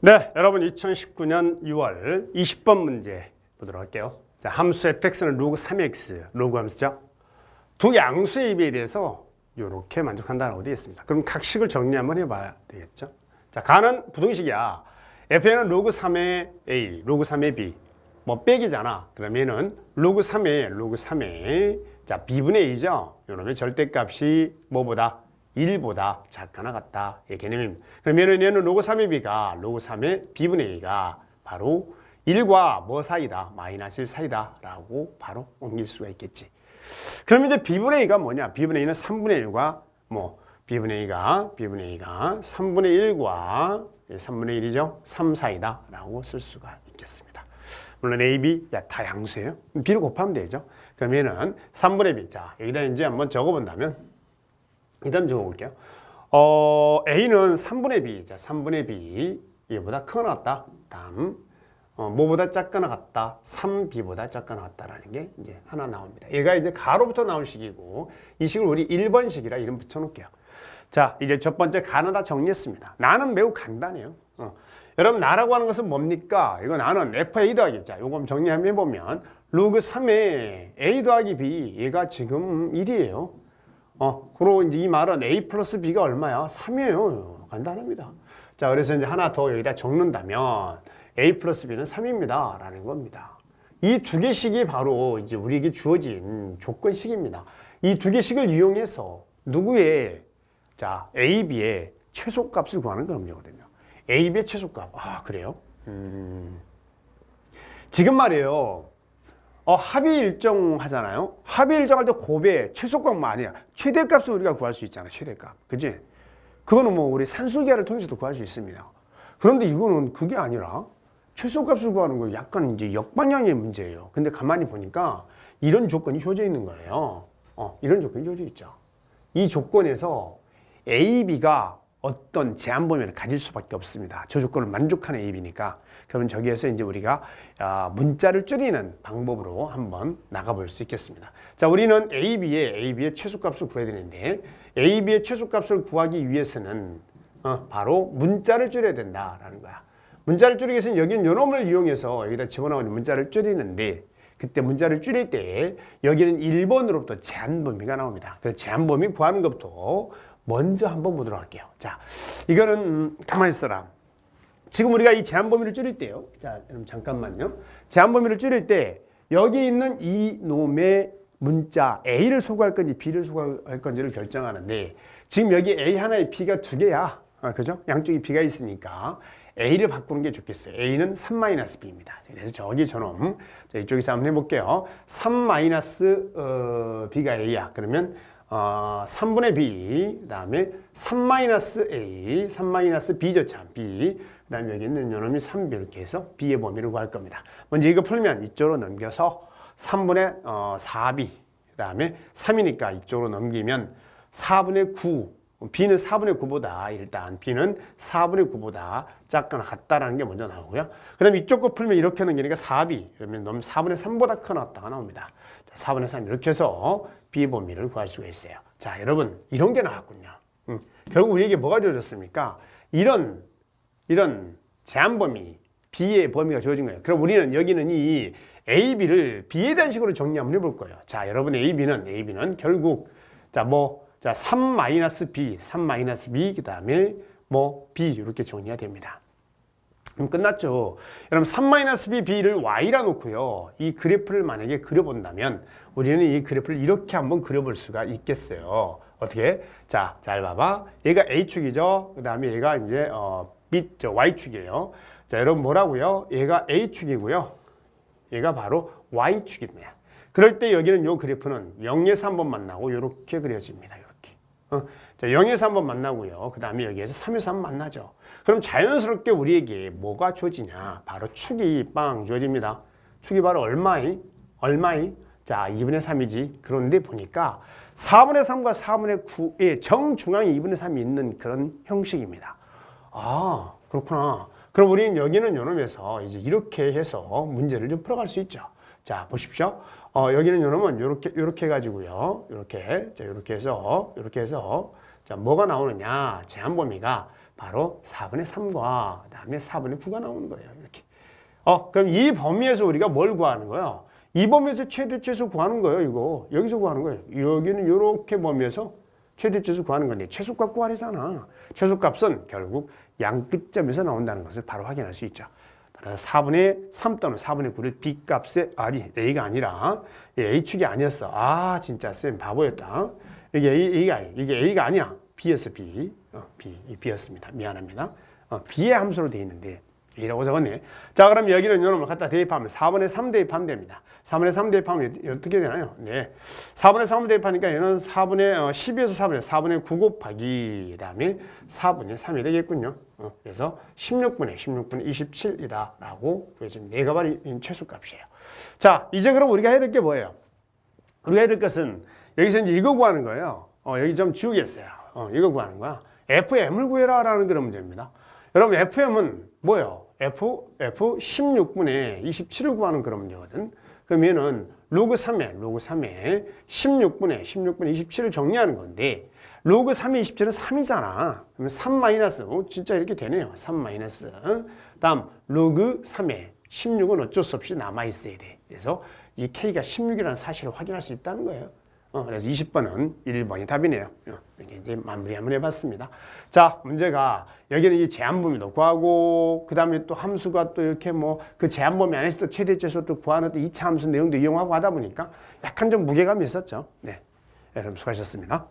네, 여러분 2019년 6월 20번 문제 보도록 할게요. 자, 함수 fx는 로그 3x, 로그 함수죠. 두 양수의 비에 대해서 이렇게 만족한다라고 되어 있습니다. 그럼 각식을 정리 한번 해봐야 되겠죠. 자, 가는 부등식이야. fn은 로그 3의 a, 로그 3의 b, 뭐 빼기잖아. 그러면은 로그 3의 로그 3의 자 b분의 a죠. 이놈의 절대값이 뭐보다 1보다 작거나 같다. 이 개념입니다. 그러면은 얘는 로그 3의 b가 로그 3의 b분의 a가 바로 1과 뭐 사이다? 마이너스 1 사이다 라고 바로 옮길 수가 있겠지. 그럼 이제 b분의 a가 뭐냐? b분의 a는 3분의 1과 뭐 b분의 a가 b분의 a가 3분의 1과 3분의 1이죠. 3 사이다 라고 쓸 수가 있겠습니다. 물론 a, b 야, 다 양수예요. b를 곱하면 되죠. 그러면은 3분의 b. 자, 여기다 이제 한번 적어 본다면 일단 적어 볼게요. 어, a는 3분의 b. 자, 3분의 b 얘보다 크거나 같다. 다음 어, 뭐보다 작거나 같다. 3b보다 작거나 같다라는 게 이제 하나 나옵니다. 얘가 이제 가로부터 나올 식이고 이 식을 우리 1번 식이라 이름 붙여 놓을게요. 자, 이제 첫 번째 가는 다 정리했습니다. 나는 매우 간단해요. 어. 여러분, 나라고 하는 것은 뭡니까? 이거 나는 FA 더하기. 자, 요거 정리 한번 해보면, 로그 3의 A 더하기 B, 얘가 지금 1이에요. 어, 그리고 이제 이 말은 A 플러스 B가 얼마야? 3이에요. 간단합니다. 자, 그래서 이제 하나 더 여기다 적는다면, A 플러스 B는 3입니다. 라는 겁니다. 이 두 개씩이 바로 이제 우리에게 주어진 조건식입니다. 이 두 개씩을 이용해서 누구의 자, A, B의 최소값을 구하는 그런 문제거든요. A, B의 최소값. 아, 그래요? 음. 지금 말이에요. 어, 합의 일정 하잖아요. 합의 일정 할 때 곱의 최소값만 아니야. 최대값을 우리가 구할 수 있잖아. 최대값. 그지? 그거는 뭐 우리 산술계를 통해서도 구할 수 있습니다. 그런데 이거는 그게 아니라 최소값을 구하는 거 약간 이제 역방향의 문제예요. 근데 가만히 보니까 이런 조건이 주어져 있는 거예요. 어, 이런 조건이 주어져 있죠. 이 조건에서 A, B가 어떤 제한 범위를 가질 수밖에 없습니다. 저 조건을 만족하는 A, B니까. 그러면 저기에서 이제 우리가 아, 문자를 줄이는 방법으로 한번 나가볼 수 있겠습니다. 자, 우리는 A, B의 A, B의 최소값을 구해야 되는데 A, B의 최소값을 구하기 위해서는 어, 바로 문자를 줄여야 된다라는 거야. 문자를 줄이기 위해서는 여기는 요놈을 이용해서 여기다 집어넣은 문자를 줄이는데 그때 문자를 줄일 때 여기는 1번으로부터 제한 범위가 나옵니다. 그 제한 범위 구하는 것부터 먼저 한번 보도록 할게요. 자, 이거는 음, 가만히 있어라. 지금 우리가 이 제한 범위를 줄일 때요. 자, 여러분 잠깐만요. 제한 범위를 줄일 때 여기 있는 이 놈의 문자 A를 소구할 건지 B를 소구할 건지를 결정하는데 지금 여기 A 하나에 B가 두 개야. 아, 그죠? 양쪽이 B가 있으니까 A를 바꾸는 게 좋겠어요. A는 3-B입니다. 그래서 저기 저놈 자, 이쪽에서 한번 해볼게요. 3- 어, A야. 그러면 어, 3분의 B, 그 다음에 3-A, 3-B죠, 참, B. 그 다음에 여기 있는 요놈이 3B 이렇게 해서 B의 범위를 구할 겁니다. 먼저 이거 풀면 이쪽으로 넘겨서 3분의 어, 4B, 그 다음에 3이니까 이쪽으로 넘기면 4분의 9, B는 4분의 9보다 일단 B는 4분의 9보다 작거나 같다라는 게 먼저 나오고요. 그 다음에 이쪽 거 풀면 이렇게 넘기니까 4B, 그러면 너무 4분의 3보다 큰 왔다가 나옵니다. 4분의 3 이렇게 해서 B의 범위를 구할 수가 있어요. 자, 여러분 이런 게 나왔군요. 음, 결국 우리에게 뭐가 주어졌습니까? 이런 이런 제한 범위 B의 범위가 주어진 거예요. 그럼 우리는 여기는 이 A, B를 B에 대한 식으로 정리 한번 해볼 거예요. 자, 여러분 A, B는 A, B는 결국 자 뭐 자 3-B, 3-B 그 다음에 뭐 B 이렇게 정리가 됩니다. 그럼 끝났죠. 여러분 3-B, B를 Y라 놓고요. 이 그래프를 만약에 그려본다면 우리는 이 그래프를 이렇게 한번 그려볼 수가 있겠어요. 어떻게? 자, 잘 봐봐. 얘가 A축이죠. 그 다음에 얘가 이제 어, B, 저 Y축이에요. 자, 여러분 뭐라고요? 얘가 A축이고요. 얘가 바로 Y축입니다. 그럴 때 여기는 요 그래프는 0에서 한번 만나고 이렇게 그려집니다. 이렇게. 어, 자, 0에서 한번 만나고요. 그 다음에 여기에서 3에서 한번 만나죠. 그럼 자연스럽게 우리에게 뭐가 주어지냐? 바로 축이 빵 주어집니다. 축이 바로 얼마이? 얼마이? 자, 2분의 3이지. 그런데 보니까 4분의 3과 4분의 9의 정중앙에 2분의 3이 있는 그런 형식입니다. 아, 그렇구나. 그럼 우리는 여기는 요놈에서 이제 이렇게 해서 문제를 좀 풀어갈 수 있죠. 자, 보십시오. 어, 여기는 요놈은 요렇게, 요렇게 해가지고요. 요렇게, 자, 요렇게 해서, 요렇게 해서, 자, 뭐가 나오느냐. 제한 범위가 바로 4분의 3과 그 다음에 4분의 9가 나오는 거예요. 이렇게. 어, 그럼 이 범위에서 우리가 뭘 구하는 거예요? 이 범위에서 최대 최소 구하는 거예요, 이거. 여기서 구하는 거예요. 여기는 이렇게 범위에서 최대 최소 구하는 건데 최소값 구하래잖아. 최소값은 결국 양 끝점에서 나온다는 것을 바로 확인할 수 있죠. 따라서 4분의 3 또는 4분의 9를 B값의 R이 A가 아니라 H축이 아니었어. 아 진짜 쌤 바보였다. 이게 A, A가 아니 이게 A가 아니야. B였어 B. 어, B 이 B였습니다. 미안합니다. 어, B의 함수로 돼 있는데 A라고 적었네. 자 그럼 여기는 이놈을 갖다 대입하면 4분의 3 대입하면 됩니다. 4분의 3 대입하면 어떻게 되나요? 네. 4분의 3 대입하니까 얘는 4분의 어, 12에서 4분의 4분의 9 곱하기 그다음에 4분의 3이 되겠군요. 어, 그래서 16분의 16분의 27이다라고 보여진 네가 바로 이 최소값이에요. 자 이제 그럼 우리가 해야 될 게 뭐예요? 우리가 해야 될 것은 여기서 이제 이거 구하는 거예요. 어, 여기 좀 지우겠어요. 어, 이거 구하는 거야. FM을 구해라 라는 그런 문제입니다. 여러분 FM은 뭐예요? F F 16분의 27을 구하는 그런 문제거든. 그러면은 로그 3에 로그 3에 16분의 16분의 27을 정리하는 건데 로그 3의 27은 3이잖아. 그러면 3 마이너스 어, 진짜 이렇게 되네요. 3 마이너스. 다음 로그 3에 16은 어쩔 수 없이 남아 있어야 돼. 그래서 이 K가 16이라는 사실을 확인할 수 있다는 거예요. 어, 그래서 20번은 1번이 답이네요. 어, 이렇게 이제 마무리 한번 해봤습니다. 자, 문제가 여기는 이 제한 범위도 구하고, 그 다음에 또 함수가 또 이렇게 뭐 그 제한 범위 안에서 또 최대 최소 또 구하는 또 2차 함수 내용도 이용하고 하다 보니까 약간 좀 무게감이 있었죠. 네. 여러분 수고하셨습니다.